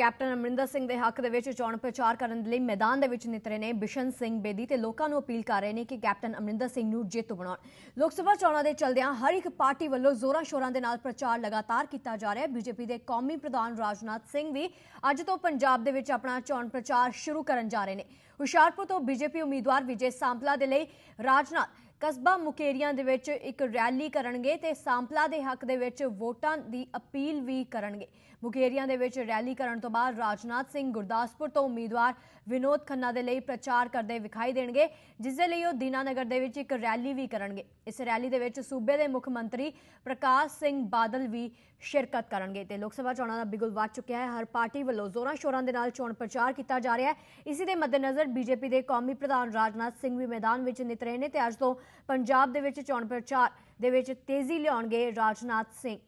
Captain Amarinder Singh ਦੇ ਹੱਕ ਦੇ ਵਿੱਚ ਚੋਣ ਪ੍ਰਚਾਰ ਕਰਨ ਦੇ ਲਈ ਮੈਦਾਨ ਦੇ ਵਿੱਚ ਨਿਤਰੇ ਨੇ ਬਿਸ਼ਨ ਸਿੰਘ ਬੇਦੀ ਤੇ ਲੋਕਾਂ ਨੂੰ ਅਪੀਲ ਕਰ ਰਹੇ ਨੇ ਕਿ ਕੈਪਟਨ ਅਮਰਿੰਦਰ ਸਿੰਘ ਨੂੰ ਜੇਤੂ ਬਣਾਉਣ। ਲੋਕ ਸਭਾ ਚੋਣਾਂ ਦੇ ਚਲਦਿਆਂ ਹਰ ਇੱਕ ਪਾਰਟੀ ਵੱਲੋਂ ਜ਼ੋਰਾਂ ਸ਼ੋਰਾਂ ਦੇ ਨਾਲ ਪ੍ਰਚਾਰ ਲਗਾਤਾਰ ਕੀਤਾ ਜਾ ਰਿਹਾ ਹੈ। ਬੀਜੇਪੀ ਦੇ ਕੌਮੀ ਪ੍ਰਧਾਨ ਰਾਜਨਾਥ ਸਿੰਘ ਵੀ ਅੱਜ ਤੋਂ ਪੰਜਾਬ ਦੇ ਵਿੱਚ ਆਪਣਾ ਚੋਣ ਪ੍ਰਚਾਰ ਸ਼ੁਰੂ ਕਰਨ ਜਾ ਰਹੇ ਨੇ। ਹੁਸ਼ਿਆਰਪੁਰ ਤੋਂ ਬੀਜੇਪੀ ਉਮੀਦਵਾਰ ਵਿਜੇ ਸਾਂਪਲਾ ਦੇ ਲਈ ਰਾਜਨਾਥ ਕਸਬਾ ਮੁਕੇਰੀਆਂ ਦੇ ਵਿੱਚ ਇੱਕ ਰੈਲੀ ਕਰਨਗੇ ਤੇ ਸਾਂਪਲਾ ਦੇ ਹੱਕ ਦੇ ਵਿੱਚ ਵੋਟਾਂ ਦੀ ਅਪੀਲ ਵੀ ਕਰਨਗੇ। ਮੁਕੇਰੀਆਂ ਦੇ ਵਿੱਚ ਰੈਲੀ ਕਰਨ ਤੋਂ ਬਾਅਦ ਰਾਜਨਾਥ ਸਿੰਘ ਗੁਰਦਾਸਪੁਰ ਤੋਂ ਉਮੀਦਵਾਰ ਵਿਨੋਦ ਖੰਨਾ ਦੇ ਲਈ ਪ੍ਰਚਾਰ ਕਰਦੇ ਵਿਖਾਈ ਦੇਣਗੇ, ਜਿਸ ਦੇ ਲਈ ਉਹ ਦੀਨਾਨਗਰ ਦੇ ਵਿੱਚ ਇੱਕ ਰੈਲੀ ਵੀ ਕਰਨਗੇ। ਇਸ ਰੈਲੀ ਦੇ ਵਿੱਚ ਸੂਬੇ ਦੇ ਮੁੱਖ ਮੰਤਰੀ ਪ੍ਰਕਾਸ਼ ਸਿੰਘ ਬਾਦਲ ਵੀ ਸ਼ਿਰਕਤ ਕਰਨਗੇ ਤੇ ਲੋਕ ਸਭਾ ਚੋਣਾਂ ਦਾ ਬਿਗੁਲ ਵੱਜ ਚੁੱਕਿਆ ਹੈ। ਹਰ ਪਾਰਟੀ ਵੱਲੋਂ ਜ਼ੋਰਾਂ ਸ਼ੋਰਾਂ ਦੇ ਨਾਲ ਚੋਣ ਪ੍ਰਚਾਰ ਕੀਤਾ ਜਾ ਰਿਹਾ ਹੈ। ਇਸੇ ਦੇ ਮੱਦੇਨਜ਼ਰ ਬੀਜੇਪੀ ਦੇ ਕੌਮੀ ਪ੍ਰਧਾਨ ਰਾਜਨਾਥ ਸਿੰਘ ਵੀ ਮੈਦਾਨ ਵਿੱਚ ਨਿਤਰੇ ਨੇ ਤੇ ਅੱਜ ਤੋਂ ਪੰਜਾਬ ਦੇ ਵਿੱਚ ਚੋਣ ਪ੍ਰਚਾਰ ਦੇ ਵਿੱਚ ਤੇਜ਼ੀ ਲਿਆਉਣਗੇ ਰਾਜਨਾਥ ਸਿੰਘ।